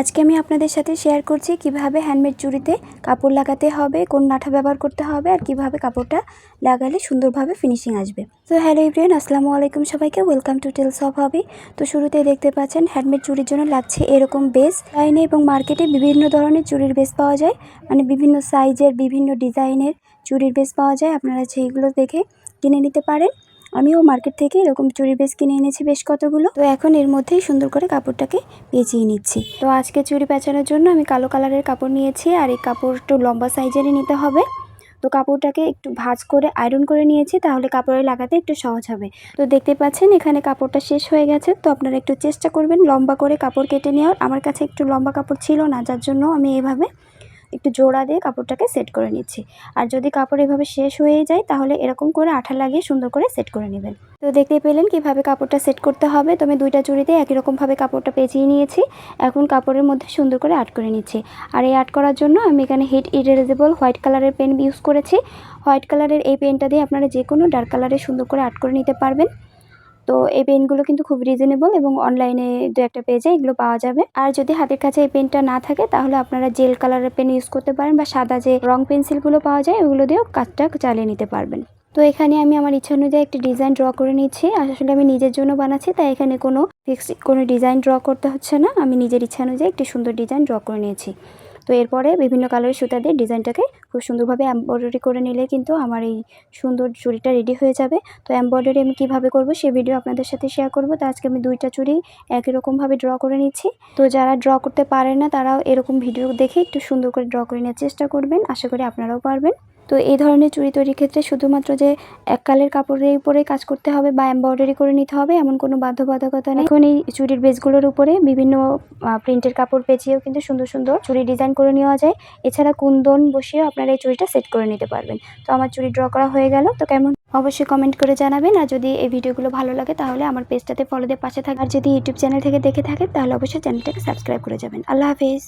আজকে আমি আপনাদের সাথে শেয়ার করছি কীভাবে হ্যান্ডমেড চুড়িতে কাপড় লাগাতে হবে, কোন নাঠা ব্যবহার করতে হবে আর কীভাবে কাপড়টা লাগালে সুন্দরভাবে ফিনিশিং আসবে। তো হ্যালো ইব্রিয়ান আসসালামু আলাইকুম সবাইকে welcome to tales of hobby তো শুরুতেই দেখতে পাচ্ছেন হ্যান্ডমেড চুড়ির জন্য লাগছে এরকম বেস লাইনে এবং মার্কেটে বিভিন্ন ধরনের চুড়ির বেস পাওয়া যায়। মানে বিভিন্ন সাইজের বিভিন্ন ডিজাইনের চুড়ির বেস পাওয়া যায়। আপনারা সেইগুলো দেখে কিনে নিতে পারেন। আমিও মার্কেট থেকে এরকম চুড়ির বেস কিনে এনেছি বেশ কতগুলো। তো এখন এর মধ্যেই সুন্দর করে কাপড়টাকে পেঁচিয়ে নিচ্ছি। তো আজকে চুড়ি পেঁচানোর জন্য আমি কালো কালারের কাপড় নিয়েছি আর এই কাপড় একটু লম্বা সাইজেরই নিতে হবে। তো কাপড়টাকে একটু ভাজ করে আয়রন করে নিয়েছি, তাহলে কাপড়ে লাগাতে একটু সহজ হবে। তো দেখতে পাচ্ছেন এখানে কাপড়টা শেষ হয়ে গেছে। তো আপনারা একটু চেষ্টা করবেন লম্বা করে কাপড় কেটে নেওয়ার। আমার কাছে একটু লম্বা কাপড় ছিল না, যার জন্য আমি এভাবে একটু জোড়া দিয়ে কাপড়টাকে সেট করে নিচ্ছি। আর যদি কাপড় এভাবে শেষ হয়ে যায়, তাহলে এরকম করে আঠা লাগিয়ে সুন্দর করে সেট করে নেবেন। তো দেখতে পেলেন কীভাবে কাপড়টা সেট করতে হবে। তো আমি দুইটা চুড়িতে একই রকমভাবে কাপড়টা পেঁচিয়ে নিয়েছি। এখন কাপড়ের মধ্যে সুন্দর করে আট করে নিচ্ছি। আর এই আট করার জন্য আমি এখানে হিট ইরেজেবল হোয়াইট কালারের পেন ইউজ করেছি। হোয়াইট কালারের এই পেনটা দিয়ে আপনারা যে কোনো ডার্ক কালারে সুন্দর করে আট করে নিতে পারবেন। তো এই পেনগুলো কিন্তু খুব রিজনেবল এবং অনলাইনে দু একটা পেজে এগুলো পাওয়া যাবে। আর যদি হাতের কাছে এই পেনটা না থাকে, তাহলে আপনারা জেল কালারের পেন ইউজ করতে পারেন বা সাদা যে রং পেন্সিলগুলো পাওয়া যায়, ওগুলো দিয়েও কাজটা চালিয়ে নিতে পারবেন। তো এখানে আমি আমার ইচ্ছা অনুযায়ী একটি ডিজাইন ড্র করে নিচ্ছি। আসলে আমি নিজের জন্য বানাচ্ছি, তাই এখানে কোনো ফিক্স কোনো ডিজাইন ড্র করতে হচ্ছে না। আমি নিজের ইচ্ছা অনুযায়ী একটি সুন্দর ডিজাইন ড্র করে নিয়েছি। তো এরপরে বিভিন্ন কালারের সুতা দিয়ে ডিজাইনটাকে খুব সুন্দরভাবে এমব্রয়ডারি করে নিলে কিন্তু আমার এই সুন্দর চুড়িটা রেডি হয়ে যাবে। তো এমব্রয়ডারি আমি কীভাবে করব সেই ভিডিও আপনাদের সাথে শেয়ার করব। তো আজকে আমি দুইটা চুড়ি একই রকমভাবে ড্র করে নিচ্ছি। তো যারা ড্র করতে পারে না তারাও এরকম ভিডিও দেখে একটু সুন্দর করে ড্র করে নেওয়ার চেষ্টা করবেন। আশা করি আপনারাও পারবেন। তো এই ধরনের চুড়ি তৈরির ক্ষেত্রে শুধুমাত্র যে এক কালের কাপড়ের উপরে কাজ করতে হবে বা এমব্রয়ডারি করে নিতে হবে, এমন কোনো বাধ্যবাধকতা নেই। এখন এই চুড়ির বেসগুলোর উপরে বিভিন্ন প্রিন্টের কাপড় পেঁচিয়েও কিন্তু সুন্দর সুন্দর চুড়ি ডিজাইন করে নেওয়া যায়। এছাড়া কুন্দন বসিয়েও আপনারা এই চুড়িটা সেট করে নিতে পারবেন। তো আমার চুড়ি ড্র করা হয়ে গেল। তো কেমন? অবশ্যই কমেন্ট করে জানাবেন। আর যদি এই ভিডিওগুলো ভালো লাগে তাহলে আমার পেজটাতে ফলো দিয়ে পাশে থাকে। আর যদি ইউটিউব চ্যানেল থেকে দেখে থাকেন তাহলে অবশ্যই চ্যানেলটাকে সাবস্ক্রাইব করে যাবেন। আল্লাহ হাফিজ।